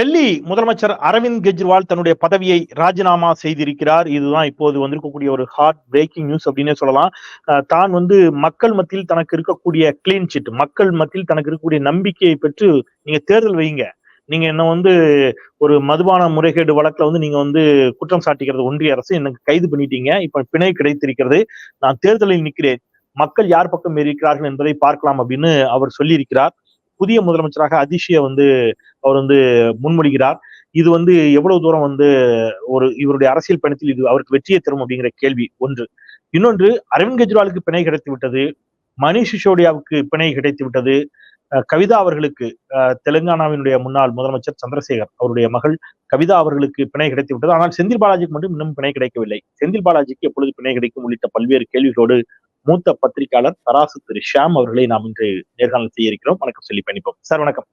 டெல்லி முதலமைச்சர் அரவிந்த் கெஜ்ரிவால் தன்னுடைய பதவியை ராஜினாமா செய்திருக்கிறார். இதுதான் இப்போது வந்திருக்கக்கூடிய ஒரு ஹார்ட் பிரேக்கிங் நியூஸ் அப்படின்னே சொல்லலாம். தான் வந்து மக்கள் மத்தியில் தனக்கு இருக்கக்கூடிய கிளீன் சிட் மக்கள் மத்தியில் தனக்கு இருக்கக்கூடிய நம்பிக்கையை பெற்று நீங்க தேர்தல் வைங்க. நீங்க என்ன வந்து ஒரு மதுபான முறைகேடு வழக்குல வந்து நீங்க வந்து குற்றம் சாட்டிக்கிறது ஒன்றிய அரசு எனக்கு கைது பண்ணிட்டீங்க. இப்ப பிணை கிடைத்திருக்கிறது. நான் தேர்தலில் நிற்கிறேன் மக்கள் யார் பக்கம் இருக்கிறார்கள் என்பதை பார்க்கலாம் அப்படின்னு அவர் சொல்லியிருக்கிறார். புதிய முதலமைச்சராக அதிஷியை வந்து அவர் வந்து முன்மொழிகிறார். இது வந்து எவ்வளவு தூரம் வந்து ஒரு இவருடைய அரசியல் பயணத்தில் இது அவருக்கு வெற்றியை தரும் அப்படிங்கிற கேள்வி ஒன்று. இன்னொன்று அரவிந்த் கெஜ்ரிவாலுக்கு பிணை கிடைத்து விட்டது மணிஷ் சிசோடியாவுக்கு பிணை கிடைத்து விட்டது அஹ் கவிதா அவர்களுக்கு தெலுங்கானாவினுடைய முன்னாள் முதலமைச்சர் சந்திரசேகர் அவருடைய மகள் கவிதா அவர்களுக்கு பிணை கிடைத்து விட்டது. ஆனால் செந்தில் பாலாஜிக்கு மட்டும் இன்னும் பிணை கிடைக்கவில்லை. செந்தில் பாலாஜிக்கு எப்பொழுது பிணை கிடைக்கும் உள்ளிட்ட பல்வேறு கேள்விகளோடு மூத்த பத்திரிகையாளர் தராசு திரு ஷியாம் அவர்களை நாம் இன்று நேர்காணல் செய்ய இருக்கிறோம். வணக்கம் சொல்லி பண்ணிப்போம் சார் வணக்கம்.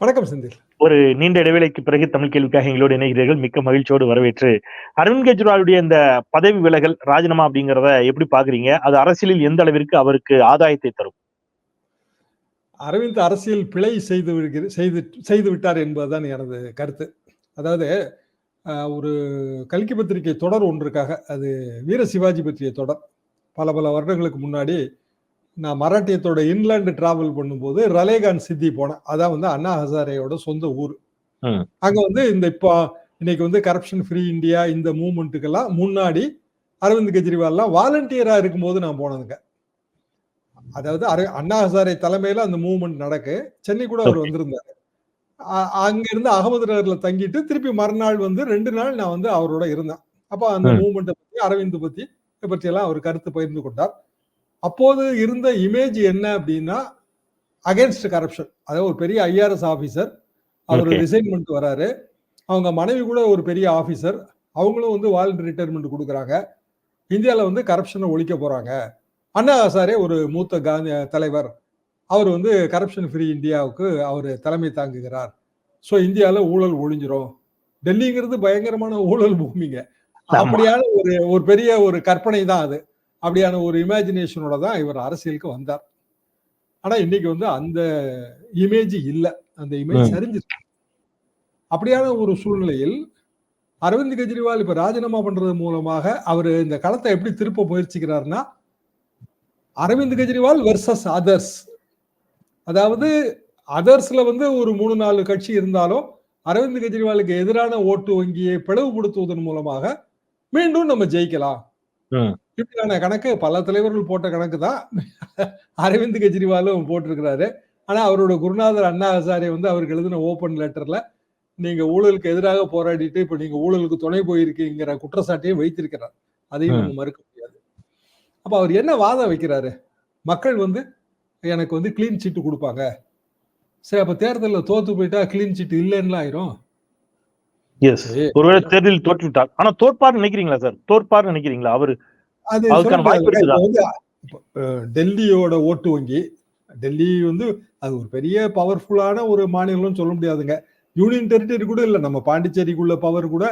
வணக்கம் செந்தில். ஒரு நீண்ட இடைவேளைக்கு பிறகு தமிழ் கேள்விக்காக எங்களோடு இணைகிறீர்கள். மிக்க மகிழ்ச்சியோடு வரவேற்று அரவிந்த் கெஜ்ரிவாலுடைய இந்த பதவி விலகல் ராஜினாமா அப்படிங்கிறத எப்படி பாக்குறீங்க அது அரசியலில் எந்த அளவிற்கு அவருக்கு ஆதாயத்தை தரும்? அரவிந்த் அரசியல் பிழை செய்து செய்து செய்து விட்டார் என்பதுதான் எனது கருத்து. அதாவது ஒரு கல்கி பத்திரிகை தொடர் ஒன்றுக்காக அது வீர சிவாஜி பற்றிய தொடர். பல பல வருடங்களுக்கு முன்னாடி நான் மராட்டியத்தோட இன்லாண்டு டிராவல் பண்ணும்போது ரலேகான் சித்தி போனேன் அதான் வந்து அண்ணா ஹசாரேயோட சொந்த ஊர். அங்க வந்து இந்த இப்போ இன்னைக்கு வந்து கரப்ஷன் ஃப்ரீ இந்தியா இந்த மூவ்மெண்ட்டுக்கெல்லாம் முன்னாடி அரவிந்த் கெஜ்ரிவால்லாம் வாலண்டியரா இருக்கும்போது நான் போனதுங்க அதாவது அர- அண்ணா ஹசாரே தலைமையில அந்த மூவ்மெண்ட் நடக்கு சென்னை கூட அவர். வந்திருந்தாரு அங்க இருந்து அகமது நகர்ல தங்கிட்டு திருப்பி மறுநாள் வந்து ரெண்டு நாள் நான் வந்து அவரோட இருந்தேன் அப்ப அந்த. மூவ்மெண்ட்டை பத்தி அரவிந்த் பத்தி இதை பற்றி எல்லாம் அவர் கருத்து பகிர்ந்து கொண்டார். அப்போது இருந்த இமேஜ் என்ன அப்படின்னா அகைன்ஸ்ட் கரப்ஷன் அதாவது ஒரு பெரிய ஐஆர்எஸ் ஆபீசர் அவர் Okay. ரிசைன்மெண்ட் வராரு. அவங்க மனைவி கூட ஒரு பெரிய ஆபீசர் அவங்களும் வந்து வாலண்டரி ரிட்டையர்மெண்ட் கொடுக்குறாங்க. இந்தியாவில் வந்து கரப்ஷனை ஒழிக்க போறாங்க. அண்ணா ஹசாரே ஒரு மூத்த காந்தி தலைவர். அவர் வந்து கரப்ஷன் ஃப்ரீ இந்தியாவுக்கு அவர் தலைமை தாங்குகிறார். ஸோ இந்தியாவில் ஊழல் ஒழிஞ்சிரும். டெல்லிங்கிறது பயங்கரமான ஊழல் பூமிங்க. அப்படியான ஒரு ஒரு பெரிய ஒரு கற்பனை தான் அது. அப்படியான ஒரு இமேஜினேஷனோட தான் இவர் அரசியலுக்கு வந்தார். ஆனா இன்னைக்கு வந்து அந்த இமேஜ் இல்ல. அந்த இமேஜ். சரிஞ்சிருக்கு. அப்படியான ஒரு சூழ்நிலையில் அரவிந்த் கெஜ்ரிவால் இப்ப ராஜினாமா பண்றது மூலமாக அவர் இந்த களத்தை எப்படி திருப்ப முயற்சிக்கிறாருன்னா அரவிந்த் கெஜ்ரிவால் வெர்சஸ் அதர்ஸ் அதாவது அதர்ஸ்ல வந்து ஒரு மூணு நாலு கட்சி இருந்தாலும் அரவிந்த் கெஜ்ரிவாலுக்கு எதிரான ஓட்டு வங்கியை பிளவுபடுத்துவதன் மூலமாக மீண்டும் நம்ம ஜெயிக்கலாம். இப்படியான கணக்கு பல தலைவர்கள் போட்ட கணக்கு தான். அரவிந்த் கெஜ்ரிவாலும் போட்டிருக்கிறாரு. ஆனா அவரோட குருநாதர் அண்ணா ஹசாரே வந்து அவருக்கு எழுதின ஓபன் லெட்டர்ல நீங்க ஊழலுக்கு எதிராக போராடிட்டு இப்ப நீங்க ஊழலுக்கு துணை போயிருக்கீங்கிற குற்றச்சாட்டையும் வைத்திருக்கிறார். அதையும். நம்ம மறுக்க முடியாது. அப்ப அவர் என்ன வாதம் வைக்கிறாரு? மக்கள் வந்து எனக்கு வந்து கிளீன் சீட்டு கொடுப்பாங்க. சரி அப்ப தேர்தலில் தோத்து போயிட்டா கிளீன் சீட் இல்லைன்னு ஆயிரும். எஸ் ஒருவேளை தேர்தலில் தோற்று விட்டார் ஆனா தோற்பார் நினைக்கிறீங்களா சார்? தோற்பார் நினைக்கிறீங்களா? அவரு அது அதுக்கான வாய்ப்பு டெல்லியோட ஓட்டு வங்கி டெல்லி வந்து அது ஒரு பெரிய பவர்ஃபுல்லான ஒரு மாநிலம்னு சொல்ல முடியாதுங்க. யூனியன் டெரிட்டரி கூட இல்லை. நம்ம பாண்டிச்சேரிக்குள்ள பவர் கூட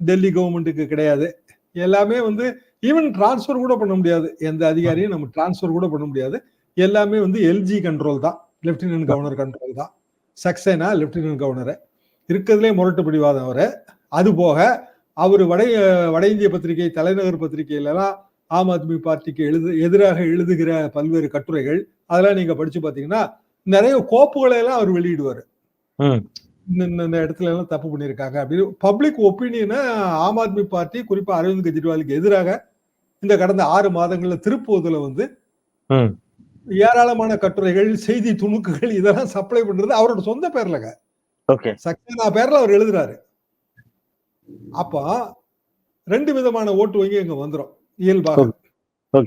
டெல்லி கவர்மெண்ட்டுக்கு கிடையாது. எல்லாமே வந்து ஈவன் டிரான்ஸ்ஃபர் கூட பண்ண முடியாது. எந்த அதிகாரியும் நம்ம டிரான்ஸ்ஃபர் கூட பண்ண முடியாது. எல்லாமே வந்து எல்ஜி கண்ட்ரோல் தான். லெப்டினன்ட் கவர்னர் கண்ட்ரோல் தான். சக்சேனா லெப்டினன்ட் கவர்னரு இருக்கிறதுலே முரட்டு பிடிவாதம் அவரு அது போக அவர் வட வட இந்திய பத்திரிகை தலைநகர் பத்திரிகையிலலாம் ஆம் ஆத்மி பார்ட்டிக்கு எழுது எதிராக எழுதுகிற பல்வேறு கட்டுரைகள் அதெல்லாம் நீங்க படிச்சு பாத்தீங்கன்னா நிறைய கோப்புகளை எல்லாம் அவர் வெளியிடுவார். இந்த இடத்துல எல்லாம் தப்பு பண்ணியிருக்காங்க அப்படின்னு பப்ளிக் ஒப்பீனியனை ஆம் ஆத்மி பார்ட்டி குறிப்பா அரவிந்த் கெஜ்ரிவாலுக்கு எதிராக இந்த கடந்த ஆறு மாதங்கள்ல திருப்புவதுல வந்து. ஏராளமான கட்டுரைகள் செய்தி துணுக்குகள் இதெல்லாம் சப்ளை பண்றது அவரோட சொந்த பேர்லங்க சக்சேனா பேர்ல அவர் எழுதுறாரு. அப்ப ரெண்டு விதமான ஓட்டு வங்கி அங்க வந்துரும். இயல்பாக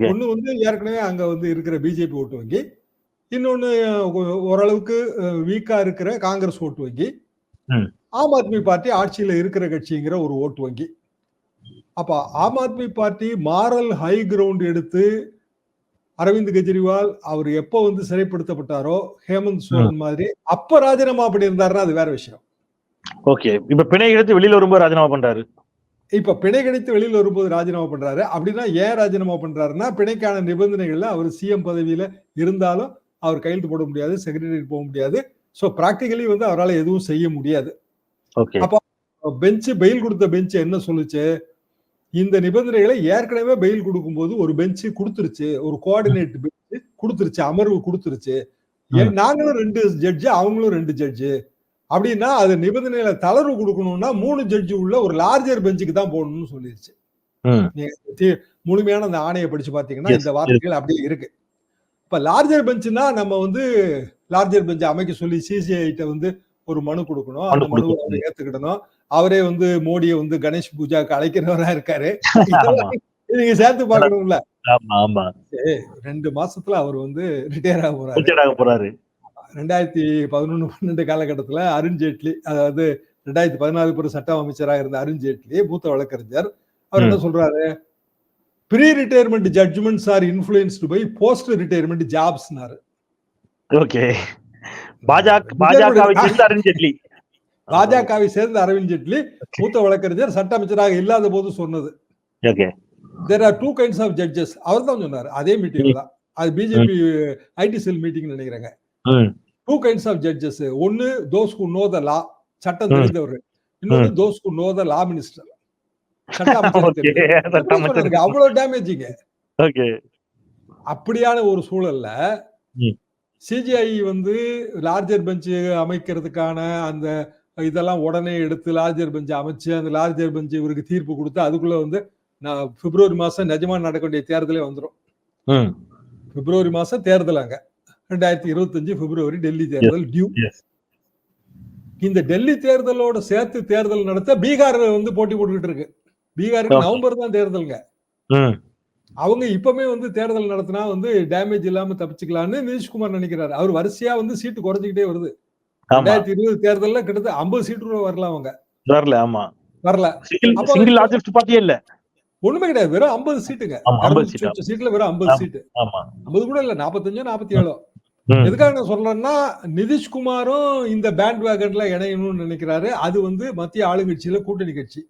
ஒண்ணு வந்து ஏற்கனவே அங்க வந்து இருக்கிற பிஜேபி ஓட்டு வங்கி. இன்னொன்னு ஓரளவுக்கு வீக்கா இருக்கிற காங்கிரஸ் ஓட்டு வங்கி. ஆம் ஆத்மி பார்ட்டி ஆட்சியில இருக்கிற கட்சிங்கிற ஒரு ஓட்டு வங்கி. அப்ப Aam Aadmi party moral high ground எடுத்து அரவிந்த் கெஜ்ரிவால் அவர் எப்போ வந்து சிறைப்படுத்தப்பட்டாரோ ஹேமந்த் சோரன் மாதிரி அப்ப ராஜினாமா பண்ணியிருந்தாருன்னா அது வேற விஷயம். ஓகே இப்ப பிணை எடுத்து வெளியில வரும்போது ராஜினாமா பண்றாரு? இப்ப பிணை கிடைத்து வெளியில வரும்போது ராஜினாமா பண்றாரு. அப்படின்னா ஏன் ராஜினாமா பண்றாருன்னா பிணைக்கான நிபந்தனைகள்ல அவர் சிஎம் பதவியில இருந்தாலும் அவர் கையெழுத்து போட முடியாது செக்ரட்டரி போக முடியாது. ஸோ ப்ராக்டிகலி வந்து அவரால் எதுவும் செய்ய முடியாது. ஓகே. பெஞ்ச் பெயில் கொடுத்த பெஞ்ச் என்ன சொல்லுச்சு? இந்த நிபந்தனைகளை ஏற்கனவே பெயில் கொடுக்கும்போது ஒரு பெஞ்ச் கொடுத்துருச்சு ஒரு கோஆர்டினேட் பெஞ்ச் கொடுத்துருச்சு அமர்வு கொடுத்துருச்சு. நாங்களும் ரெண்டு ஜட்ஜு அவங்களும் ரெண்டு ஜட்ஜு அப்படின்னா அது நிபந்தனையில தளர்வு கொடுக்கணும்னா மூணு ஜட்ஜு உள்ள ஒரு லார்ஜர் பெஞ்சுக்கு தான் போகணும்னு சொல்லிருச்சு. முழுமையான அந்த ஆணையை படிச்சு பாத்தீங்கன்னா இந்த வார்த்தைகள் அப்படியே இருக்கு. இப்ப லார்ஜர் பெஞ்சுனா நம்ம வந்து லார்ஜர் பெஞ்ச் அமைக்க சொல்லி சிசிஐட்ட வந்து ஒரு மனு கொடுக்கணும். அந்த மனு மனுவை ஏத்துக்கிடணும். அவரே வந்து மோடியை வந்து கணேஷ் பூஜாக்கு அழைக்கிறவரா இருக்காரு. நீங்க சேர்த்து ஆமா ரெண்டு மாசத்துல அவர் வந்து ரிட்டையர் ஆக போறாரு. போறாரு. ரெண்டாயிரத்தி பதினொன்னு பன்னெண்டு காலகட்டத்துல அருண் ஜேட்லி அதாவது ரெண்டாயிரத்தி பதினாலு பேர் சட்ட அமைச்சராக இருந்த அருண் ஜேட்லி மூத்த வழக்கறிஞர். அவர் என்ன சொல்றாரு? Pre retirement judgments are influenced by post retirement ஜாப்ஸ்னாரு okay பாஜக பாஜகவை சேர்ந்த அருண் ஜேட்லி. பாஜகவை சேர்ந்த அரவிந்த் ஜேட்லி மூத்த வழக்கறிஞர் சட்ட அமைச்சராக இல்லாத போது சொன்னது. There are two kinds of judges அவர் தான் சொன்னார். அதே மீட்டிங் தான். அது பிஜேபி ஐடி செல் மீட்டிங் நினைக்கிறாங்க. டூ கைண்ட்ஸ் ஆஃப் ஜட்ஜஸ் ஒன்னு those who know the law சட்டம் ம். தெரிந்தவர். இன்னொன்னு those who know the law minister? அவ்வளவு டேமேஜிங்க அப்படியான ஒரு சூழல்ல. சிஜிஐ வந்து லார்ஜர் பெஞ்ச் அமைக்கிறதுக்கான அந்த இதெல்லாம் உடனே எடுத்து லார்ஜர் பெஞ்ச் அமைச்சு அந்த லார்ஜர் பெஞ்ச் இவருக்கு தீர்ப்பு கொடுத்து அதுக்குள்ள வந்து நான் பிப்ரவரி மாசம் நிஜமா நடக்க வேண்டிய தேர்தலே வந்துடும் பிப்ரவரி மாசம் தேர்தல் அங்க. ரெண்டாயிரத்தி இருபத்தஞ்சு பிப்ரவரி டெல்லி தேர்தல் டியூ. இந்த டெல்லி தேர்தலோட சேர்த்து தேர்தல் நடத்த பீகார் வந்து போட்டி போட்டுக்கிட்டு இருக்கு. பீகாருக்கு. நவம்பர் தான் தேர்தலுங்க. அவங்க இப்பவுமே வந்து தேர்தல் நடத்தினா வந்து டேமேஜ் இல்லாம தப்பிச்சுக்கலாம்னு நிதிஷ்குமார் நினைக்கிறாரு. அவர் வரிசையா வந்து சீட்டு குறைஞ்சிக்கிட்டே வருது. ரெண்டாயிரத்தி இருபது தேர்தல்ல கிட்டத்தட்ட ஐம்பது சீட்டு வரல அவங்க. வரல ஆமா. வரல. சிங்கிள் லார்ஜஸ்ட் பார்ட்டியே இல்ல. ஒண்ணுமே கிடையாது வெறும் ஐம்பது சீட்டுங்க. ஆமா, 50 சீட்டு. இருநூத்தி சீட்ல வெறும் ஐம்பது. சீட்டு. ஐம்பது கூட இல்ல நாற்பத்தஞ்சோ நாற்பத்தி ஏழோ எதுக்காக நான் சொல்றேன்னா நிதிஷ்குமாரும் இந்த பேண்ட் வேகன்ல இணையணும்னு நினைக்கிறாரு. அது வந்து மத்திய ஆளுங்கட்சியில கூட்டணி கட்சி.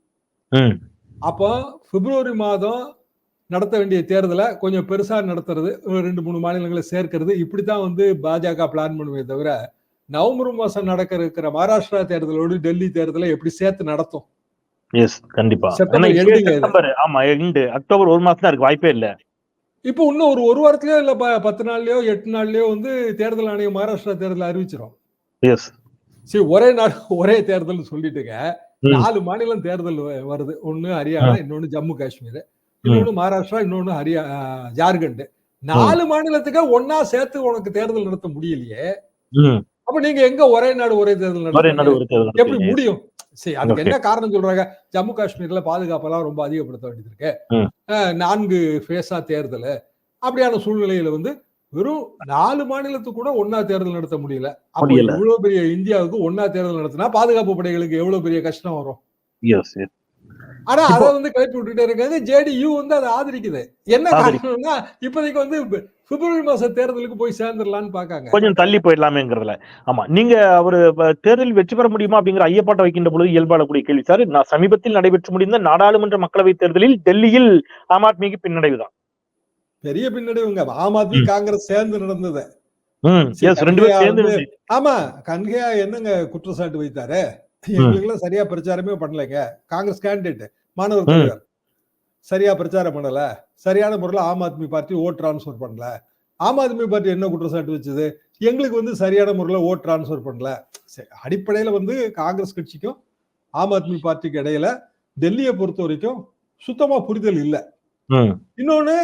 அப்போ பிப்ரவரி மாதம் நடத்த வேண்டிய தேர்தலை கொஞ்சம் பெருசா நடத்துறது ரெண்டு மூணு மாநிலங்களை சேர்க்கிறது இப்படித்தான் வந்து பாஜக பிளான் பண்ணுவே தவிர நவம்பர் மாசம் நடக்க இருக்கிற மகாராஷ்டிரா தேர்தலோடு டெல்லி தேர்தலை எப்படி சேர்த்து நடத்தும்? எஸ் கண்டிப்பா. ஆமா எண்டு அக்டோபர் ஒரு மாசம் இருக்கு வாய்ப்பே இல்ல. இப்போ இன்னும் ஒரு ஒரு வாரத்திலயோ இல்ல பத்து நாள்லயோ எட்டு நாள்லயோ வந்து தேர்தல் ஆணையம் மகாராஷ்டிரா தேர்தல் அறிவிச்சிரும். எஸ் சரி ஒரே நாள் ஒரே தேர்தல் சொல்லிட்டுங்க. நாலு மாநிலம் தேர்தல் வருது. ஒண்ணு ஹரியானா இன்னொன்னு ஜம்மு காஷ்மீர். இன்னொன்னு மகாராஷ்டிரா இன்னொன்னு ஹரியா ஜார்க்கண்ட். நாலு மாநிலத்துக்கு ஒன்னா சேர்த்து உனக்கு தேர்தல் நடத்த முடியலையே. அப்ப நீங்க எங்க ஒரே நாடு ஒரே தேர்தல் ஒரே நடத்துறீங்க? நாடு ஒரு தேர்தல் எப்படி. முடியும் சரி அதுக்கு. என்ன காரணம் சொல்றாங்க ஜம்மு காஷ்மீர்ல பாதுகாப்பெல்லாம் ரொம்ப அதிகப்படுத்த வேண்டியது இருக்கு நான்கு ஃபேஸா தேர்தல் அப்படியான சூழ்நிலையில வந்து வெறும் நாலு மாநிலத்துக்கு கூட ஒன்னா தேர்தல் நடத்த முடியல அப்போ முடியல. இவ்வளவு பெரிய இந்தியாவுக்கு ஒன்னா தேர்தல் நடத்தினா பாதுகாப்பு படைகளுக்கு எவ்வளவு பெரிய கஷ்டம் வரும் ஆனா அதை வந்து கிளப்பி விட்டுட்டே இருக்காங்க. ஜேடியு வந்து அதை ஆதரிக்குது. என்ன காரணம்னா இப்போதைக்கு வந்து பிப்ரவரி மாச தேர்தலுக்கு போய் சேர்ந்துடலான்னு பாக்காங்க கொஞ்சம் தள்ளி போயிடலாமேங்கிறதுல. ஆமா நீங்க அவரு தேர்தலில் வெற்றி பெற முடியுமா அப்படிங்கிற ஐயப்பாட்டை வைக்கின்ற பொழுது இயல்பாடக்கூடிய கேள்வி. சார் நான் சமீபத்தில் நடைபெற்று முடிந்த நாடாளுமன்ற மக்களவைத் தேர்தலில் டெல்லியில் ஆம் ஆத்மிக்கு பின்னடைவு தான் பெரிய பின்னடைவுங்க. ஆம் ஆத்மி. காங்கிரஸ் சேர்ந்து நடந்தது. ஆமா கன்கையா என்னங்க குற்றச்சாட்டு வைத்தாரு? எங்களுக்கு எல்லாம் சரியா பிரச்சாரமே பண்ணலைங்க. காங்கிரஸ் கேண்டிடேட் மாணவர். தலைவர். சரியா பிரச்சாரம் பண்ணல. சரியான முறையில ஆம் ஆத்மி பார்ட்டி ஓட் டிரான்ஸ்ஃபர் பண்ணல. ஆம் ஆத்மி பார்ட்டி என்ன குற்றச்சாட்டு வச்சது? எங்களுக்கு வந்து சரியான முறையில ஓட் டிரான்ஸ்ஃபர் பண்ணல. அடிப்படையில வந்து காங்கிரஸ் கட்சிக்கும் ஆம் ஆத்மி பார்ட்டிக்கு இடையில டெல்லியை பொறுத்த வரைக்கும் சுத்தமா புரிதல் இல்ல. இன்னொன்னு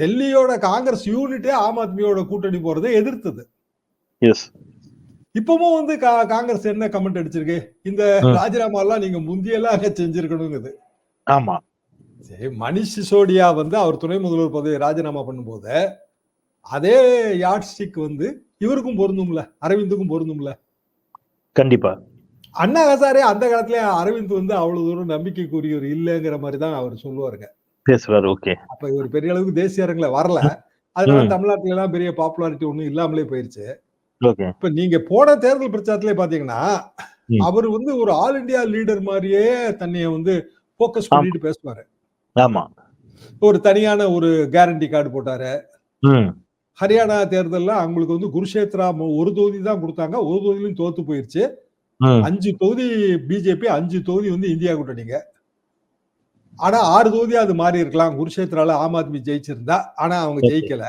டெல்லியோட காங்கிரஸ் யூனிட்டே ஆம் ஆத்மியோட கூட்டணி போறதை எதிர்த்தது. இப்பவும் வந்து காங்கிரஸ் என்ன கமெண்ட் அடிச்சிருக்கு? இந்த. ராஜினாமா எல்லாம் நீங்க முந்தியெல்லாம் செஞ்சிருக்கணுங்குது. ஆமா. சரி மணிஷ் சிசோடியா வந்து அவர் துணை முதல்வர் பதவியை ராஜினாமா பண்ணும்போது அதே யாட் ஸ்டிக் வந்து இவருக்கும் பொருந்தும்ல அரவிந்துக்கும் பொருந்தும்ல? கண்டிப்பா. அண்ணா ஹசாரே அந்த காலத்துல அரவிந்த் வந்து அவ்வளவு தூரம் நம்பிக்கைக்குரியவர் இல்லைங்கிற மாதிரி தான் அவர் சொல்லுவாருங்க. பேசுறாரு ஓகே. அப்ப இவர் பெரிய அளவுக்கு தேசிய அரங்குல வரல. அதனால. தமிழ்நாட்டுல எல்லாம் பெரிய பாப்புலாரிட்டி ஒண்ணும் இல்லாமலே போயிருச்சு. இப்ப நீங்க போன தேர்தல் பிரச்சாரத்திலே பாத்தீங்கன்னா. அவர் வந்து ஒரு ஆல் இந்தியா லீடர் மாதிரியே தன்னைய வந்து போக்கஸ் பண்ணிட்டு பேசுவாரு. ஆமா. ஒரு தனியான ஒரு கேரண்டி கார்டு போட்டாரு. ஹரியானா தேர்தல்ல அவங்களுக்கு வந்து குருஷேத்ரா ஒரு தொகுதி தான் கொடுத்தாங்க. ஒரு தொகுதியிலும் தோத்து போயிருச்சு. அஞ்சு தொகுதி பிஜேபி அஞ்சு தொகுதி வந்து இந்தியா கூட்டணிங்க. ஆனா ஆறு தொகுதி அது மாறி இருக்கலாம் குருஷேத்ரால ஆம் ஆத்மி ஜெயிச்சிருந்தா. ஆனா அவங்க. ஜெயிக்கல.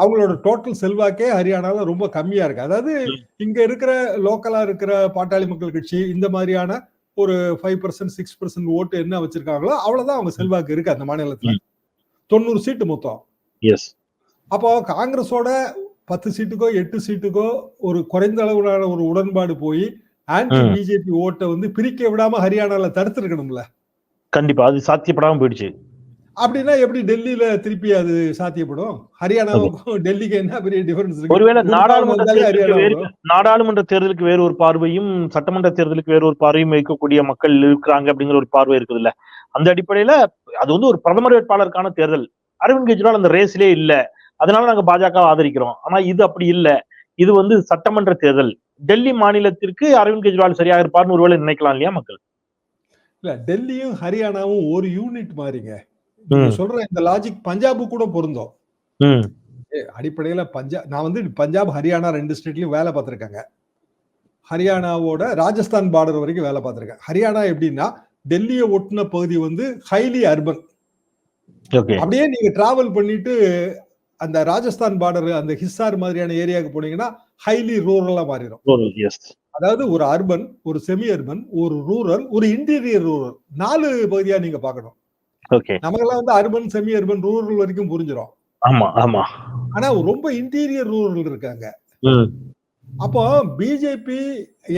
அவங்களோட டோட்டல் செல்வாக்கே ஹரியானால ரொம்ப கம்மியா இருக்கு. அதாவது. இங்க இருக்கிற லோக்கலா இருக்கிற பாட்டாளி மக்கள் கட்சி இந்த மாதிரியான ஒரு ஃபைவ் பர்சன்ட் சிக்ஸ் பர்சன்ட் ஓட்டு என்ன வச்சிருக்காங்களோ அவ்வளவுதான் அவங்க செல்வாக்கு இருக்கு அந்த மாநிலத்துல. தொண்ணூறு சீட்டு மொத்தம். எஸ் அப்போ காங்கிரஸோட பத்து சீட்டுக்கோ எட்டு சீட்டுக்கோ ஒரு குறைந்த அளவிலான ஒரு உடன்பாடு போய் ஆன்டி. பிஜேபி ஓட்டை வந்து பிரிக்க விடாம ஹரியானால தடுத்திருக்கணும்ல. கண்டிப்பா. அது சாத்தியப்படாம போயிடுச்சு. அப்படின்னா எப்படி டெல்லியில திருப்பி அது சாத்தியப்படும்? ஹரியானாவுக்கும் டெல்லிக்கு என்ன பெரிய டிஃபரன்ஸ் ஒருவேளை நாடாளுமன்ற. நாடாளுமன்ற தேர்தலுக்கு வேறு ஒரு பார்வையும் சட்டமன்ற தேர்தலுக்கு வேறு ஒரு பார்வையும் வைக்கக்கூடிய மக்கள் இருக்கிறாங்க அப்படிங்கிற ஒரு பார்வை இருக்குதுல்ல. அந்த அடிப்படையில அது வந்து ஒரு பிரதமர் வேட்பாளருக்கான தேர்தல். அரவிந்த் கெஜ்ரிவால் அந்த ரேஸ்லயே இல்ல. அதனால நாங்க பாஜக ஆதரிக்கிறோம். ஆனா இது அப்படி இல்ல. இது வந்து சட்டமன்ற தேர்தல். டெல்லி மாநிலத்திற்கு அரவிந்த் கெஜ்ரிவால் சரியாக இருப்பார்னு ஒருவேளை நினைக்கலாம் இல்லையா மக்கள்? இல்ல டெல்லியும் ஹரியானாவும் ஒரு யூனிட் மாறிங்க. நீங்க. சொல்ற இந்த லாஜிக் பஞ்சாபு கூட பொருந்தும். அடிப்படையில பஞ்சாப் நான் வந்து பஞ்சாப் ஹரியானா ரெண்டு ஸ்டேட்லயும் வேலை பார்த்திருக்கேங்க. ஹரியானாவோட ராஜஸ்தான் பார்டர் வரைக்கும் வேலை பார்த்திருக்கேன். ஹரியானா எப்படின்னா டெல்லியை ஒட்டின பகுதி வந்து ஹைலி அர்பன் அப்படியே நீங்க டிராவல் பண்ணிட்டு அந்த ராஜஸ்தான் பார்டர் அந்த ஹிஸ்ஸார் மாதிரியான ஏரியாவுக்கு போனீங்கன்னா ஹைலி ரூரலா மாறிடும். அதாவது ஒரு அர்பன் ஒரு செமி அர்பன் ஒரு ரூரல் ஒரு இன்டீரியர் ரூரல் நாலு பகுதியா நீங்க பார்க்கணும். ஓகே நமக்கெல்லாம் வந்து அர்பன் செமி அர்பன் ரூரல் வரைக்கும் புரிஞ்சிடும் ஆமா ஆமா. ஆனா ரொம்ப இன்டீரியர் ரூரல் இருக்காங்க. அப்போ பிஜேபி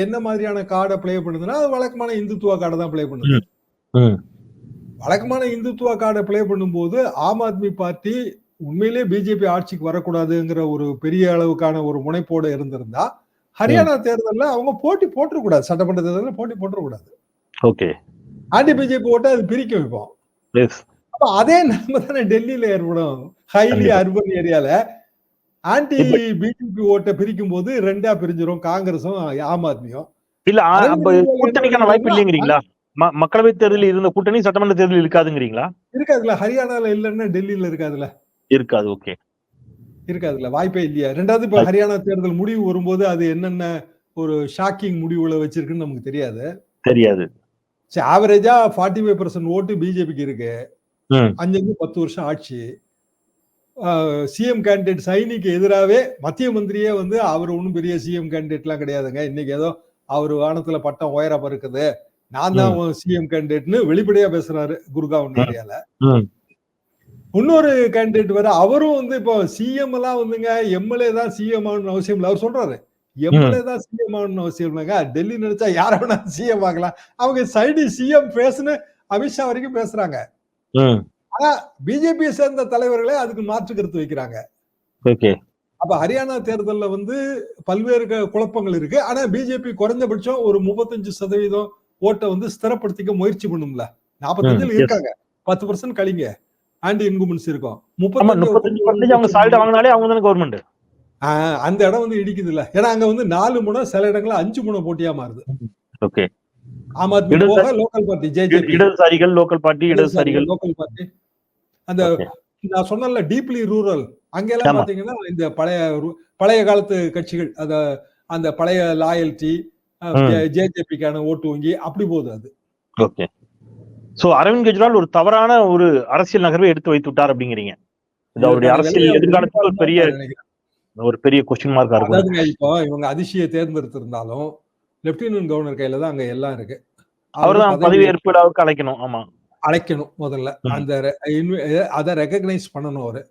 என்ன மாதிரியான கார்டை ப்ளே பண்ணுதுன்னா அது வழக்கமான இந்துத்துவ கார்டை தான் ப்ளே பண்ணுது. வழக்கமான இந்துத்துவ கார்டை ப்ளே பண்ணும்போது ஆம் ஆத்மி பார்ட்டி உண்மையிலே பிஜேபி ஆட்சிக்கு வரக்கூடாதுங்கிற ஒரு பெரிய அளவுக்கான ஒரு முனைப்போடு இருந்திருந்தா ஹரியானா தேர்தல்ல அவங்க போட்டி போட்டுறக்கூடாது. சட்டமன்ற தேர்தலில் போட்டி போட்டுறக்கூடாது. ஓகே ஆன்டி பிஜேபி ஓட்டை அது பிரிக்க வைப்போம். அதே நம்ம தானே டெல்லியில ஏற்படும். ஹைலி. அர்பன் ஏரியால ஆன்டி பிஜேபி ஓட்டை பிரிக்கும் போது ரெண்டா பிரிஞ்சிரும் காங்கிரஸும் ஆம் ஆத்மியும். இல்ல கூட்டணிக்கான வாய்ப்பு இல்லைங்கிறீங்களா? ம- மக்களவைத் தேர்தலில் இருந்த கூட்டணி சட்டமன்ற தேர்தலில் இருக்காதுங்கிறீங்களா? இருக்காதுல ஹரியானால இல்லைன்னா டெல்லியில இருக்காதுல இருக்காது ஓகே. இருக்காதுல வாய்ப்பே இல்லையா? ரெண்டாவது இப்ப ஹரியானா தேர்தல் முடிவு வரும்போது அது என்னென்ன ஒரு ஷாக்கிங் முடிவுகளை வச்சிருக்குன்னு நமக்கு தெரியாது. தெரியாது. சரி ஆவரேஜா ஃபார்ட்டி ஃபைவ் பர்சன்ட் ஓட்டு பிஜேபிக்கு இருக்கு. அஞ்சு பத்து வருஷம் ஆட்சி சிஎம் கேண்டிடேட் சைனிக்கு எதிராகவே மத்திய மந்திரியே வந்து அவர் ஒன்றும் பெரிய சிஎம் கேண்டிடேட்லாம் கிடையாதுங்க. இன்னைக்கு ஏதோ அவர் வானத்துல பட்டம் உயர பறக்குது. நான் தான் சிஎம் கேண்டிடேட்னு வெளிப்படையா பேசுறாரு குர்காவன். ஏரியால இன்னொரு கேண்டிடேட் வேற அவரும் வந்து இப்போ சிஎம் எல்லாம் வந்துங்க எம்எல்ஏ தான் சிஎம் அவசியம் இல்லை. அவர் சொல்றாரு. எம்எல்ஏ தான் சிஎம் ஆகணும்னு அவசியம் இல்லைங்க. டெல்லி நினைச்சா யார வேணா சிஎம் ஆகலாம். அவங்க சைடு சிஎம் பேசுன்னு அமித்ஷா வரைக்கும் பேசுறாங்க. ம் பிஜேபியை சேர்ந்த தலைவர்களே அதுக்கு மாற்று கருத்து வைக்கிறாங்க. அப்ப ஹரியானா தேர்தல்ல வந்து பல்வேறு குழப்பங்கள் இருக்கு. ஆனா பிஜேபி குறைஞ்சபட்சம் ஒரு முப்பத்தஞ்சு சதவீதம் ஓட்டை வந்து ஸ்திரப்படுத்திக்க முயற்சி பண்ணும்ல. நாற்பத்தஞ்சுல. இருக்காங்க. பத்து பர்சன்ட் கழிங்க. ஆன்டி இன்குமெண்ட்ஸ் இருக்கும். முப்பத்தஞ்சு அவங்க சால்ட் வாங்கினாலே அவங்க தானே கவர்மெண்ட் அந்த இடம் வந்து இடிக்குது இல்ல ஏன்னா அங்க வந்து நாலு முனை சில இடங்கள்ல அஞ்சு முனை போட்டியா மாறுது. ஓகே. ஆம் ஆத்மி போக லோக்கல் பார்ட்டி ஜேஜேபி இடதுசாரிகள் லோக்கல் பார்ட்டி இடதுசாரிகள் லோக்கல் பார்ட்டி. அந்த. நான் சொன்னல டீப்லி ரூரல். அங்கெல்லாம். பாத்தீங்கன்னா இந்த பழைய பழைய காலத்து கட்சிகள் அத அந்த பழைய லாயல்டி. ஜேஜேபிக்கான ஓட்டு வங்கி அப்படி போகுது அது. ஓகே. சோ அரவிந்த் கெஜ்ரிவால் ஒரு தவறான ஒரு அரசியல் நகர்வை எடுத்து வைத்து விட்டார் அப்படிங்கிறீங்க. இது அவருடைய அரசியல் ஒரு பெரிய. ஒரு பெரிய கொஸ்டின் மார்க்கா இருக்கும். இப்போ இவங்க அதிசய தேர்ந்தெடுத்திருந்தாலும் லெப்டினன்ட் கவர்னர் கையில தான் அங்க எல்லாம் இருக்கு. அவர் அவர்தான் பதவி ஏற்பு விழாவுக்கு அழைக்கணும். ஆமா. அழைக்கணும் முதல்ல. அந்த அதை ரெகக்னைஸ் பண்ணணும் அவரு.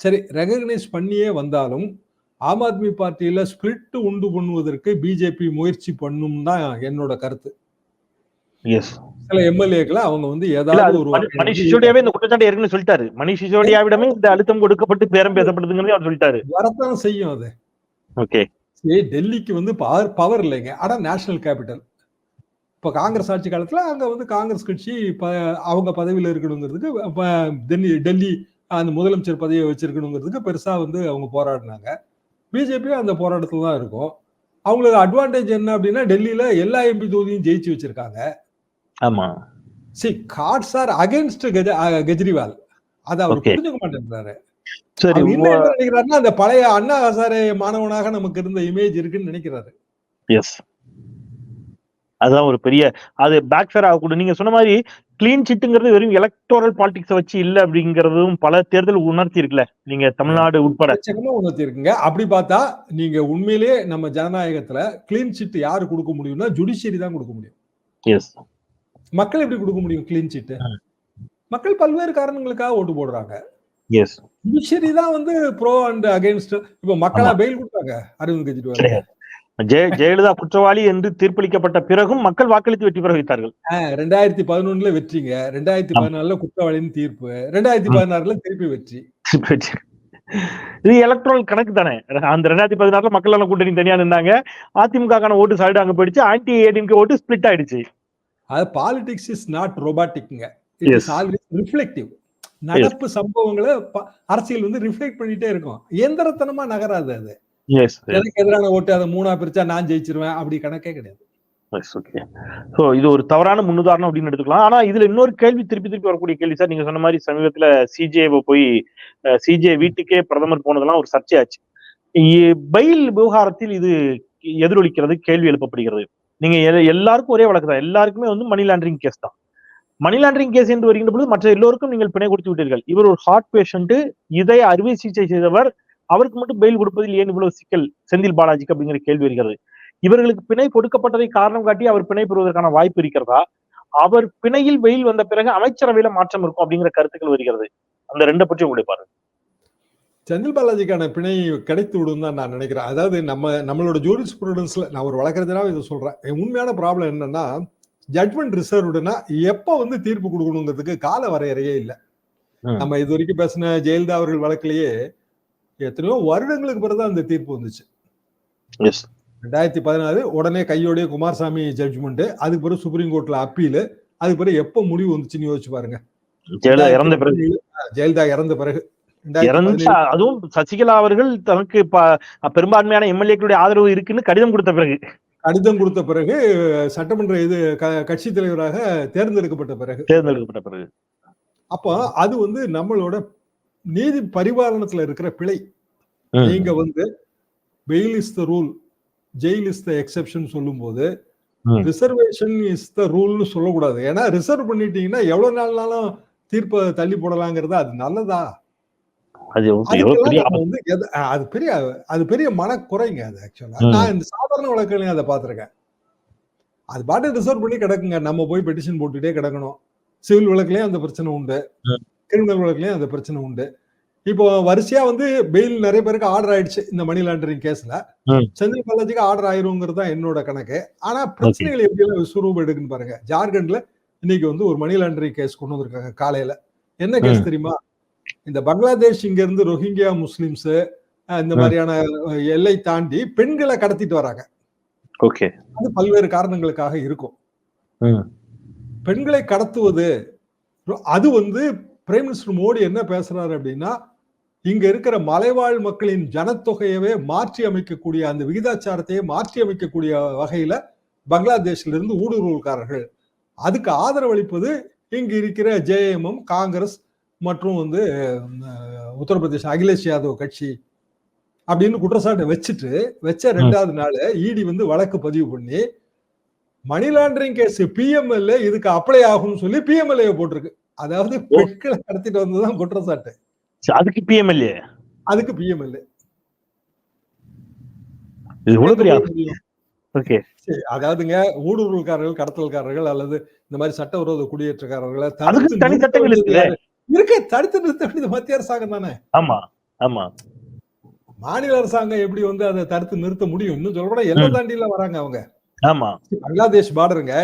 சரி ரெகக்னைஸ் பண்ணியே வந்தாலும் ஆம் ஆத்மி பார்ட்டியில ஸ்பிளிட் உண்டு பண்ணுவதற்கு பிஜேபி முயற்சி பண்ணும் தான் என்னோட கருத்து. எஸ் சில எம்எல்ஏக்களை அவங்க வந்து ஏதாவது ஒரு மணிஷ் சிசோடியாவே இந்த குற்றச்சாட்டு ஏற்கனவே சொல்லிட்டாரு. மணிஷ் சிசோடியாவிடமே இந்த அழுத்தம் கொடுக்கப்பட்டு பேரம் பேசப்படுதுங்கிறதே அவர் சொல்லிட்டாரு. வரத்தான் செய்யும் அது. ஓகே. சரி, டெல்லிக்கு வந்து பவர் பவர் இல்லைங்க. ஆனா நேஷனல் கேபிட்டல். இப்ப காங்கிரஸ் ஆட்சி காலத்துல அங்க வந்து காங்கிரஸ் கட்சி அவங்க பதவியில இருக்கணுங்கிறதுக்கு டெல்லி டெல்லி அந்த முதலமைச்சர் பதவியை வச்சிருக்கணுங்கிறதுக்கு பெருசா வந்து அவங்க போராடினாங்க. பிஜேபியும் அந்த போராட்டத்துல தான் இருக்கும். அவங்களுக்கு அட்வான்டேஜ் என்ன அப்படின்னா டெல்லியில எல்லா எம்பி தொகுதியும் ஜெயிச்சு வச்சிருக்காங்க. ஆமா. See cards are against Kejriwal. அதை அவர். புரிஞ்சுக்க மாட்டேன்றாரு. சரி நினைக்கிறாருன்னா அந்த பழைய அண்ணா ஹசாரே மாணவனாக நமக்கு இருந்த இமேஜ் இருக்குன்னு நினைக்கிறாரு. எஸ் அதுதான் ஒரு பெரிய அது பேக் ஃபேர் ஆகக்கூடும் நீங்க சொன்ன மாதிரி கிளீன் சிட்டுங்கிறது வெறும் எலக்டோரல் பாலிடிக்ஸ் வச்சு இல்ல அப்படிங்கறதும் பல தேர்தல் உணர்த்தி இருக்குல்ல நீங்க தமிழ்நாடு உட்பட. உணர்த்தி இருக்குங்க அப்படி பார்த்தா நீங்க உண்மையிலேயே நம்ம ஜனநாயகத்துல கிளீன் சிட் யாரு கொடுக்க முடியும்னா ஜுடிஷியரி தான் கொடுக்க முடியும். எஸ் மக்கள் எப்படி கொடுக்க முடியும் கிளீன் சிட் மக்கள் பல்வேறு காரணங்களுக்காக ஓட்டு போடுறாங்க. எஸ் ஜுடிஷியரி தான் வந்து ப்ரோ அண்ட் அகைன்ஸ்ட் இப்ப மக்களா பெயில் கொடுத்தாங்க. அரவிந்த் கெஜ்ரிவால். ஜெய ஜெயலலிதா குற்றவாளி என்று தீர்ப்பளிக்கப்பட்ட பிறகும் மக்கள் வாக்களித்து வெற்றி பெற வைத்தார்கள். ரெண்டாயிரத்தி பதினொன்னுல வெற்றிங்க. ரெண்டாயிரத்தி பதினாலுல குற்றவாளின்னு தீர்ப்பு. ரெண்டாயிரத்தி பதினாறுல திருப்பி வெற்றி. இது எலக்ட்ரல் கணக்கு தானே. அந்த ரெண்டாயிரத்தி பதினாறுல மக்கள் கூட்டணி தனியா நின்னாங்க. அதிமுக ஓட்டு சைடு அங்க போயிடுச்சு. ஆன்டி ஏடிஎம்கே ஓட்டு ஸ்பிளிட் ஆயிடுச்சு. அது பாலிடிக்ஸ் இஸ் நாட் ரொபாட்டிக்ங்க. இட்ஸ் ஆல்வேஸ் ரிஃப்ளெக்டிவ் நடப்பு சம்பவங்களை அரசியல் வந்து ரிஃப்ளெக்ட் பண்ணிட்டே இருக்கும். இயந்திரத்தனமா நகராது அது. எனக்கு எதிரான ஓட்டு அதை மூணா பிரிச்சா நான் ஜெயிச்சிருவேன் அப்படி கணக்கே கிடையாது. ஓகே ஸோ இது ஒரு தவறான முன்னுதாரணம் அப்படின்னு எடுத்துக்கலாம். ஆனா இதுல இன்னொரு கேள்வி திருப்பி திருப்பி வரக்கூடிய கேள்வி சார் நீங்க சொன்ன மாதிரி சமீபத்துல சிஜே போய் சிஜே வீட்டுக்கே பிரதமர் போனதெல்லாம் ஒரு சர்ச்சையாச்சு. பயில் விவகாரத்தில் இது எதிரொலிக்கிறது கேள்வி எழுப்பப்படுகிறது. நீங்க எல்லாருக்கும் ஒரே வழக்கு தான். எல்லாருக்குமே வந்து மணி லாண்டரிங் கேஸ் தான். மணி லாண்டரிங் கேஸ் என்று வருகின்ற பொழுது மற்ற எல்லோருக்கும் நீங்கள் பிணை கொடுத்து விட்டீர்கள். இவர் ஒரு ஹார்ட் பேஷண்ட் இதய அறுவை சிகிச்சை செய்தவர். அவருக்கு மட்டும் பெயில் கொடுப்பதில் ஏன் இவ்வளவு சிக்கல்? செந்தில் பாலாஜிக்கு அப்படிங்கிற கேள்வி வருகிறது. இவர்களுக்கு பிணை கொடுக்கப்பட்டதை காரணம் காட்டி அவர் பிணை பெறுவதற்கான வாய்ப்பு இருக்கிறதா? அவர் பிணையில் வெயில் வந்த பிறகு அமைச்சரவையில மாற்றம் இருக்கும் அப்படிங்கிற கருத்துக்கள் வருகிறது. அந்த ரெண்டை பற்றி உங்களுடைய பாருங்க செந்தில் பாலாஜிக்கான பிணை கிடைத்து விடும் தான் நான் நினைக்கிறேன். அதாவது நம்ம நம்மளோட ஜூரிஸ் ப்ரூடன்ஸ்ல நான் ஒரு வழக்கறிஞராக இதை சொல்றேன். உண்மையான ப்ராப்ளம் என்னன்னா ஜட்மெண்ட் ரிசர்வ்டுனா எப்ப வந்து தீர்ப்பு கொடுக்கணுங்கிறதுக்கு கால வரையறையே இல்லை. நம்ம இது வரைக்கும் பேசின ஜெயலலிதா அவர்கள் வழக்கிலேயே எத்தனையோ வருடங்களுக்கு பிறகுதான் அந்த தீர்ப்பு வந்துச்சு. ரெண்டாயிரத்தி பதினாறு உடனே கையோடைய குமாரசாமி ஜட்ஜ்மெண்ட் அதுக்கு பிறகு சுப்ரீம் கோர்ட்ல அப்பீல் அதுக்கு பிறகு எப்ப முடிவு வந்துச்சுன்னு யோசிச்சு பாருங்க. ஜெயலலிதா இறந்த பிறகு. ஜெயலலிதா இறந்த பிறகு. அதுவும் சசிகலா அவர்கள் தனக்கு பெரும்பான்மையான எம்எல்ஏக்களுடைய ஆதரவு இருக்குன்னு கடிதம் கொடுத்த பிறகு. கடிதம் கொடுத்த பிறகு சட்டமன்ற இது கட்சி தலைவராக தேர்ந்தெடுக்கப்பட்ட பிறகு. தேர்ந்தெடுக்கப்பட்ட பிறகு. அப்போ அது வந்து நம்மளோட நீதி பரிபாலனத்துல இருக்கிற பிழை. நீங்க வந்து bail is the rule jail is the exception சொல்லும்போது ம். ரிசர்வேஷன் இஸ் த ரூல்னு சொல்லக்கூடாது. ஏன்னா ரிசர்வ் பண்ணிட்டீங்கன்னா எவ்வளவு நாள்னாலும் தீர்ப்பை தள்ளி போடலாங்கிறது அது நல்லதா? அது பெரிய அது பெரிய அது பெரிய மனக்குறைங்க அது ஆக்சுவலா. நான் இந்த சாதாரண வழக்குலையும் அதை பார்த்திருக்கேன். அது பாட்டு ரிசர்வ் பண்ணி கிடக்குங்க. நம்ம போய் பெட்டிஷன் போட்டுட்டே கிடக்கணும். சிவில் வழக்குலயும் அந்த பிரச்சனை உண்டு. கிரிமினல் வழக்குலயும் அந்த பிரச்சனை உண்டு. இப்போ வரிசையா வந்து பெயில் நிறைய பேருக்கு ஆர்டர் ஆயிடுச்சு இந்த மணி லாண்டரிங் கேஸ்ல. செந்தில் பாலாஜிக்கு ஆர்டர் ஆயிருங்கிறது தான் என்னோட கணக்கு. ஆனா பிரச்சனைகள் எப்படி எல்லாம் விஸ்வரூபம் எடுக்குன்னு பாருங்க. ஜார்க்கண்ட்ல இன்னைக்கு வந்து ஒரு மணி லாண்டரிங் கேஸ் கொண்டு வந்திருக்காங்க காலையில. என்ன கேஸ் தெரியுமா? இந்த பங்களாதேஷ் இங்க இருந்து ரொஹிங்கியா முஸ்லிம்ஸ் இந்த. மாதிரியான எல்லை தாண்டி பெண்களை கடத்திட்டு வராங்க ஓகே அது பல்வேறு காரணங்களுக்காக இருக்கும். பெண்களை கடத்துவது அது வந்து பிரைம் மினிஸ்டர் மோடி என்ன பேசுறாரு அப்படின்னா இங்க இருக்கிற மலைவாழ் மக்களின் ஜனத்தொகையவே மாற்றி அமைக்கக்கூடிய அந்த விகிதாச்சாரத்தையே மாற்றி அமைக்கக்கூடிய வகையில பங்களாதேஷ்ல இருந்து ஊடுருவல்காரர்கள் அதுக்கு ஆதரவளிப்பது இங்க இருக்கிற ஜேஎம்எம் காங்கிரஸ் மற்றும் வந்து உத்தரப்பிரதேச அகிலேஷ் யாதவ் கட்சி அப்படின்னு குற்றச்சாட்டை வச்சுட்டு வச்ச ரெண்டாவது நாள் இடி வந்து வழக்கு பதிவு பண்ணி மணி லாண்டரிங் கேஸ் பிஎம்எல்ஏ இதுக்கு அப்ளை ஆகும்னு சொல்லி பிஎம்எல்ஏ போட்டிருக்கு. அதாவது பெண்களை கடத்திட்டு வந்ததுதான் குற்றச்சாட்டு. அதுக்கு பிஎம்எல்ஏ அதுக்கு பிஎம்எல்ஏ அதாவதுங்க ஊடுருவல்காரர்கள் கடத்தல்காரர்கள் அல்லது இந்த மாதிரி சட்டவிரோத குடியேற்றக்காரர்களை இருக்கு தடுத்து நிறுத்த வேண்டியது மத்திய அரசாங்கம் தானே? ஆமா ஆமா. மாநில அரசாங்கம் எப்படி வந்து அதை தடுத்து நிறுத்த முடியும்? இன்னும் சொல்லப்போனா எல்லை தாண்டி எல்லாம் வராங்க அவங்க. ஆமா. பங்களாதேஷ் பார்டருங்க.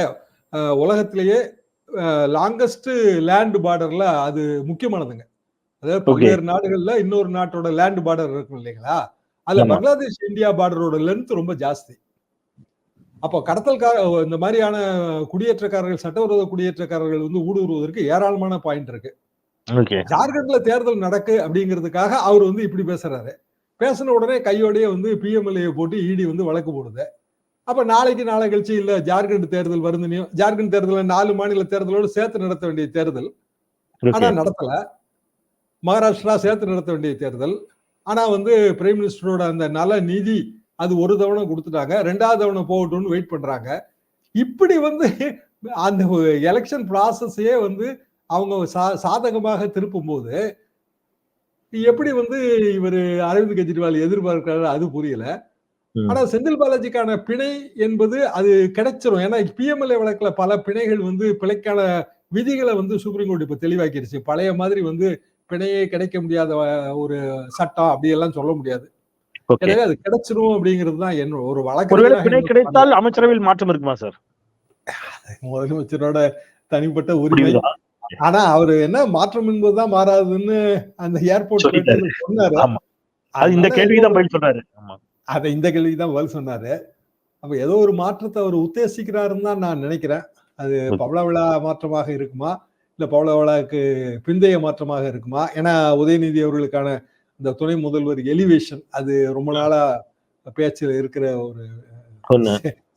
உலகத்திலேயே லாங்கஸ்ட் லேண்ட் பார்டர்ல அது முக்கியமானதுங்க. அதாவது பல்வேறு நாடுகள்ல இன்னொரு நாட்டோட லேண்ட் பார்டர் இருக்கும் இல்லைங்களா? அதுல. பங்களாதேஷ் இந்தியா பார்டரோட லென்த் ரொம்ப ஜாஸ்தி. அப்போ கடத்தல்கார இந்த மாதிரியான குடியேற்றக்காரர்கள் சட்டவிரோத குடியேற்றக்காரர்கள் வந்து ஊடுருவதற்கு ஏராளமான பாயிண்ட் இருக்கு. ஜார்க்கண்ட்ல தேர்தல் நடக்கு அப்படிங்கிறதுக்காக அவர் வந்து இப்படி பேசுறாரு. பேசின உடனே கையோடயே வந்து பிஎம்எல்ஏ போட்டு இடி வந்து வழக்கு போடுது. அப்ப நாளைக்கு நாளை கழிச்சு இல்ல ஜார்க்கண்ட் தேர்தல் வருதுன்னு ஜார்க்கண்ட் தேர்தல் நாலு மாநில தேர்தலோடு சேர்த்து நடத்த வேண்டிய தேர்தல். ஆனா நடத்தல. மகாராஷ்டிரா சேர்த்து நடத்த வேண்டிய தேர்தல். ஆனா வந்து பிரைம் மினிஸ்டரோட அந்த நல நிதி அது ஒரு தவணை கொடுத்துட்டாங்க. ரெண்டாவது தவணை போகட்டும்னு வெயிட் பண்றாங்க. இப்படி வந்து அந்த எலெக்ஷன் ப்ராசஸையே வந்து அவங்க சா- சாதகமாக திருப்பும் போது எப்படி வந்து இவர் அரவிந்த் கெஜ்ரிவால் எதிர்பார்க்கிறாரு அது புரியல. ஆனா செந்தில் பாலாஜிக்கான பிணை என்பது அது கிடைச்சிரும். ஏன்னா பிஎம்எல்ஏ வழக்குல பல பிணைகள் வந்து பிழைக்கான விதிகளை வந்து சுப்ரீம் கோர்ட் இப்ப தெளிவாக்கிருச்சு. பழைய மாதிரி வந்து பிணையே கிடைக்க முடியாத ஒரு சட்டம் அப்படி எல்லாம் சொல்ல முடியாது. எனவே அது கிடைச்சிரும் அப்படிங்கிறது தான் என்ன ஒரு ஒருவேளை வழக்கு பிணை கிடைத்தால் அமைச்சரவையில் மாற்றம் இருக்குமா சார்? முதலமைச்சரோட தனிப்பட்ட உரிமை. ஆனா அவரு என்ன மாற்றம் என்பதுதான் மாறாதுன்னு அந்த ஏர்போர்ட். சொன்னாரு. அது இந்த அதனால கேள்விக்கு தான் பதில் ஆமா. அதை இந்த கேள்விக்கு தான் பதில் சொன்னாரு. அப்ப ஏதோ ஒரு மாற்றத்தை அவர் உத்தேசிக்கிறாருன்னு தான் நான் நினைக்கிறேன். அது. பவள விழா மாற்றமாக இருக்குமா? இல்ல பவள விழாவுக்கு பிந்தைய மாற்றமாக இருக்குமா? ஏன்னா உதயநிதி அவர்களுக்கான இந்த துணை முதல்வர் எலிவேஷன் அது ரொம்ப நாளா பேச்சில் இருக்கிற ஒரு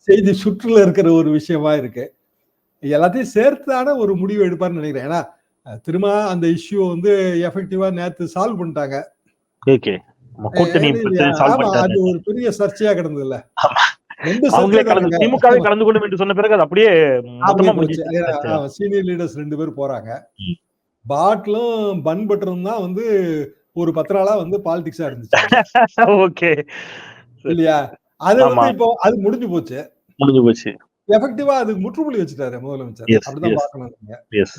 செய்தி சுற்றுல இருக்கிற ஒரு விஷயமா இருக்கு. எல்லாத்தையும் சேர்த்தான ஒரு முடிவு எடுப்பார்னு நினைக்கிறேன். ஏன்னா திரும்ப அந்த இஷ்யூ வந்து எஃபெக்டிவா நேத்து சால்வ் பண்ணிட்டாங்க. அது ஒரு பெரிய சர்ச்சையா கிடந்தது இல்ல. திமுகவே கலந்து கொள்ளும் என்று சொன்ன பிறகு அது அப்படியே சீனியர் லீடர்ஸ் ரெண்டு பேர் போறாங்க. பாட்லும் பன் பட்டரும் தான் வந்து ஒரு பத்து நாளா வந்து பாலிடிக்ஸா இருந்துச்சு. ஓகே. இல்லையா? அது. வந்து இப்போ அது முடிஞ்சு போச்சு. முடிஞ்சு போச்சு. எஃபெக்டிவா அதுக்கு முற்றுப்புள்ளி வச்சுட்டாரு முதலமைச்சர். அப்படிதான். பார்க்கணும்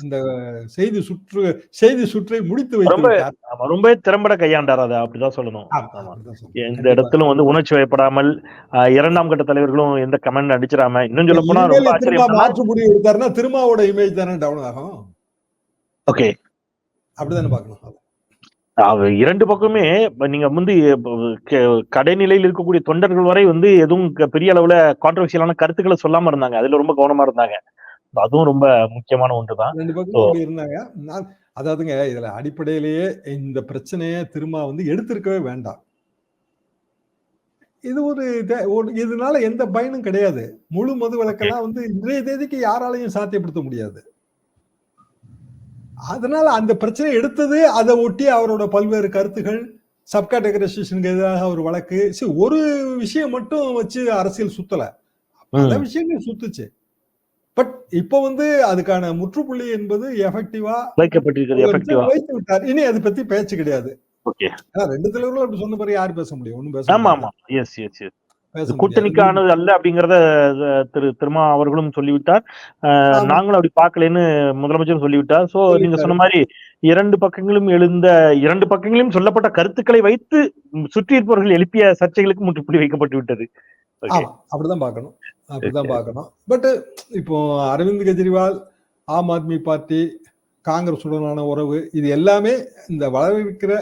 இந்த செய்தி சுற்று செய்தி சுற்றை முடித்து வைத்து ரொம்ப- திறம்பட கையாண்டார் அதை அப்படிதான் சொல்லணும். எந்த. இடத்திலும் வந்து உணர்ச்சி வயப்படாமல் இரண்டாம் கட்ட தலைவர்களும் எந்த கமெண்ட் அடிச்சிடாம இன்னும் சொல்ல போனா ரொம்ப மாற்று முடிவு எடுத்தாருன்னா திருமாவோட இமேஜ் தானே டவுன் ஆகும். ஓகே அப்படிதானே பார்க்கணும். அவ இரண்டு பக்கமே நீங்க வந்து கடைநிலையில் இருக்கக்கூடிய தொண்டர்கள் வரை வந்து எதுவும் பெரிய அளவுல கான்ட்ரவர்சியலான கருத்துக்களை சொல்லாம இருந்தாங்க. அதுல ரொம்ப கவனமா இருந்தாங்க. அதுவும் ரொம்ப முக்கியமான ஒன்றுதான். ரெண்டு. பக்கம் இருந்தாங்க. நான் அதாவதுங்க இதுல அடிப்படையிலேயே இந்த பிரச்சனையை திரும்ப வந்து எடுத்திருக்கவே வேண்டாம். இது ஒரு இதனால எந்த பயனும் கிடையாது. முழு மது விலக்கெல்லாம் வந்து இன்றைய தேதிக்கு யாராலையும் சாத்தியப்படுத்த முடியாது. அதனால அந்த பிரச்சனை எடுத்தது அதை ஒட்டி அவரோட பல்வேறு கருத்துகள் சப்காட்டகரைசேஷனுக்கு எதிராக ஒரு வழக்கு. சரி, ஒரு விஷயம் மட்டும் வச்சு அரசியல் சுத்தல. பல. விஷயங்கள் சுத்துச்சு. பட் இப்போ வந்து அதுக்கான முற்றுப்புள்ளி என்பது எஃபெக்டிவா வைத்து விட்டார். இனி அதை பத்தி பேச்சு கிடையாது. ரெண்டு தலைவர்களும் அப்படி சொன்ன பிறகு யார் பேச முடியும் ஒண்ணும் பேச ஆமா முடியாது. ஆமா. எஸ் எஸ் எஸ் பேச முடியாது. கூட்டணிக்கானது அல்ல அப்படிங்கறத திரு திருமா அவர்களும் சொல்லிவிட்டார். நாங்களும் அப்படி பார்க்கலன்னு முதலமைச்சரும் சொல்லிவிட்டார். சோ நீங்க. சொன்ன மாதிரி இரண்டு பக்கங்களும் எழுந்த இரண்டு பக்கங்களிலும் சொல்லப்பட்ட கருத்துக்களை வைத்து சுற்றி இருப்பவர்கள் எழுப்பிய சர்ச்சைகளுக்கு முற்றுப்புள்ளி வைக்கப்பட்டு விட்டது. அப்படிதான் பார்க்கணும். அப்படிதான் Okay. பார்க்கணும். பட் இப்போ அரவிந்த் கெஜ்ரிவால் ஆம் ஆத்மி பார்ட்டி காங்கிரசுடனான உறவு இது எல்லாமே இந்த வளர்க்கிற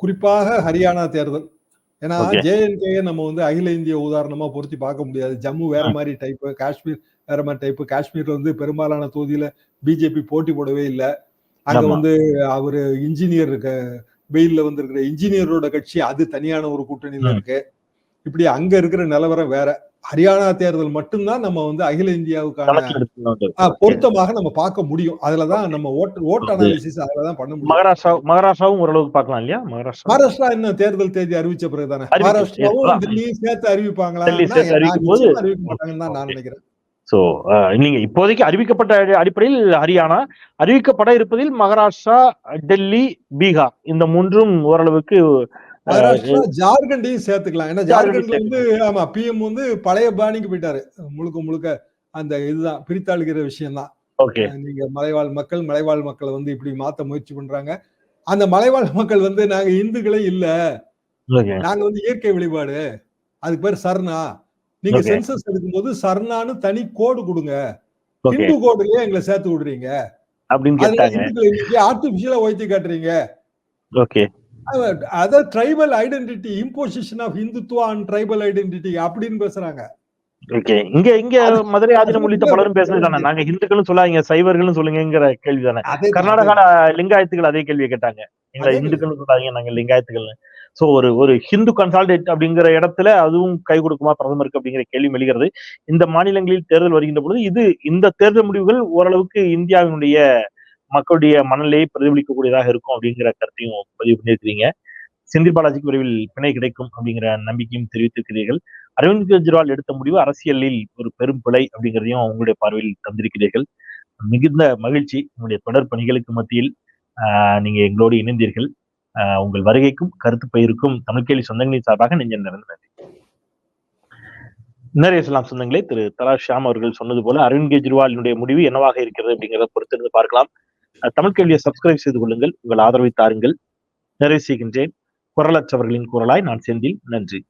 குறிப்பாக ஹரியானா தேர்தல். ஏன்னா. ஜேஎன்கே நம்ம வந்து அகில இந்திய உதாரணமா பொருத்தி பார்க்க முடியாது ஜம்மு வேற. மாதிரி டைப் காஷ்மீர் வேற மாதிரி டைப் காஷ்மீர்ல வந்து பெரும்பாலான தொகுதியில பிஜேபி போட்டி போடவே இல்லை அங்க. வந்து அவரு இன்ஜினியர் இருக்க வெயில்ல வந்திருக்கிற இன்ஜினியரோட கட்சி அது தனியான ஒரு கூட்டணியில. இருக்கு இப்படி அங்க இருக்கிற நிலவரம் வேற. ஹரியானா தேர்தல் மட்டும்தான் நம்ம வந்து அகில இந்தியாவுக்கான பொருத்தமாக நம்ம பார்க்க முடியும். அதுலதான் நம்ம ஓட் ஓட் அனாலிசிஸ் அதுலதான் பண்ண முடியும். மகாராஷ்டிரா மகாராஷ்டிராவும் ஓரளவுக்கு பார்க்கலாம் இல்லையா? மகாராஷ்டிரா. மகாராஷ்டிரா இன்னும் தேர்தல் தேதி அறிவிச்ச பிறகுதானே? அறிவிச்சு- மகாராஷ்டிராவும். டெல்லியும் சேர்த்து அறிவிப்பாங்களா? அறிவிக்க மாட்டாங்கன்னு தான் நான். நினைக்கிறேன். சோ நீங்க இப்போதைக்கு அறிவிக்கப்பட்ட அடி- அடிப்படையில் ஹரியானா அறிவிக்கப்பட இருப்பதில் மகாராஷ்டிரா டெல்லி பீகார் இந்த மூன்றும் ஓரளவுக்கு ஜார்க்கண்டையும் சேர்த்துக்கலாம். ஏன்னா ஜார்க்கண்ட் ஜார்க்கண்ட்ல வந்து ஆமா பிஎம் வந்து பழைய பாணிக்கு போயிட்டாரு. முழுக்க முழுக்க அந்த இதுதான் பிரித்தாளுகிற விஷயம் தான் நீங்க மலைவாழ் மக்கள் மலைவாழ் மக்களை வந்து இப்படி மாத்த முயற்சி பண்றாங்க. அந்த மலைவாழ் மக்கள் வந்து நாங்க இந்துக்களே இல்ல. நாங்க வந்து இயற்கை வழிபாடு. அதுக்கு பேர் சர்ணா. நீங்க. சென்சஸ் எடுக்கும்போது சர்ணான்னு தனி கோடு கொடுங்க. இந்து கோடுலயே எங்களை சேர்த்து விடுறீங்க. ஆர்டிபிஷியலா உயர்த்தி காட்டுறீங்க. அதாவது tribal identity imposition of Hindutva and tribal identity அப்படின்னு பேசுறாங்க. ஓகே இங்க இங்க மதுரை ஆதீனம் உள்ளிட்ட பலரும் பேசுனது தானே? நாங்க இந்துக்களும் சொல்லாதீங்க சைவர்களும் சொல்லுங்கிற கேள்வி தானே அதே கர்நாடகால லிங்காயத்துகள் அதே கேள்வியை கேட்டாங்க. எங்களை அதே இந்துக்கள் சொல்லாதீங்க நாங்க லிங்காயத்துகள் சோ ஒரு ஒரு ஹிந்து கன்சால்டேட் அப்படிங்கிற இடத்துல அதுவும் கை கொடுக்குமா பிரதமருக்கு அப்படிங்கிற கேள்வி மெழுகிறது இந்த மாநிலங்களில் தேர்தல் வருகின்ற பொழுது இது இந்த தேர்தல் முடிவுகள் ஓரளவுக்கு இந்தியாவினுடைய மக்களுடைய மனநிலையை பிரதிபலிக்கக்கூடியதாக இருக்கும் அப்படிங்கிற கருத்தையும் பதிவு பண்ணியிருக்கிறீங்க. செந்தில் பாலாஜிக்கு விரைவில் பிணை கிடைக்கும் அப்படிங்கிற நம்பிக்கையும் தெரிவித்திருக்கிறீர்கள். அரவிந்த் கெஜ்ரிவால் எடுத்த முடிவு அரசியலில் ஒரு பெரும் பிழை அப்படிங்கிறதையும் உங்களுடைய பார்வையில் தந்திருக்கிறீர்கள். மிகுந்த மகிழ்ச்சி உங்களுடைய தொடர் பணிகளுக்கு மத்தியில் ஆஹ், நீங்க எங்களோடு இணைந்தீர்கள். உங்கள் வருகைக்கும் கருத்து பயிருக்கும் தமிழ்கேலி சொந்தங்களின் சார்பாக நெஞ்ச நிறைந்த நன்றி. நிறைய சொல்லலாம் சொந்தங்களே திரு தலா ஷியாம் அவர்கள் சொன்னது போல அரவிந்த் கெஜ்ரிவாலினுடைய முடிவு என்னவாக இருக்கிறது அப்படிங்கிறத பொறுத்திருந்து பார்க்கலாம். தமிழ் கேள்வியை சப்ஸ்கிரைப் செய்து கொள்ளுங்கள். உங்கள் ஆதரவை தாருங்கள். நிறைவு செய்கின்றேன். குரலற்றவர்களின் குரலாய் நான் செந்தில். நன்றி.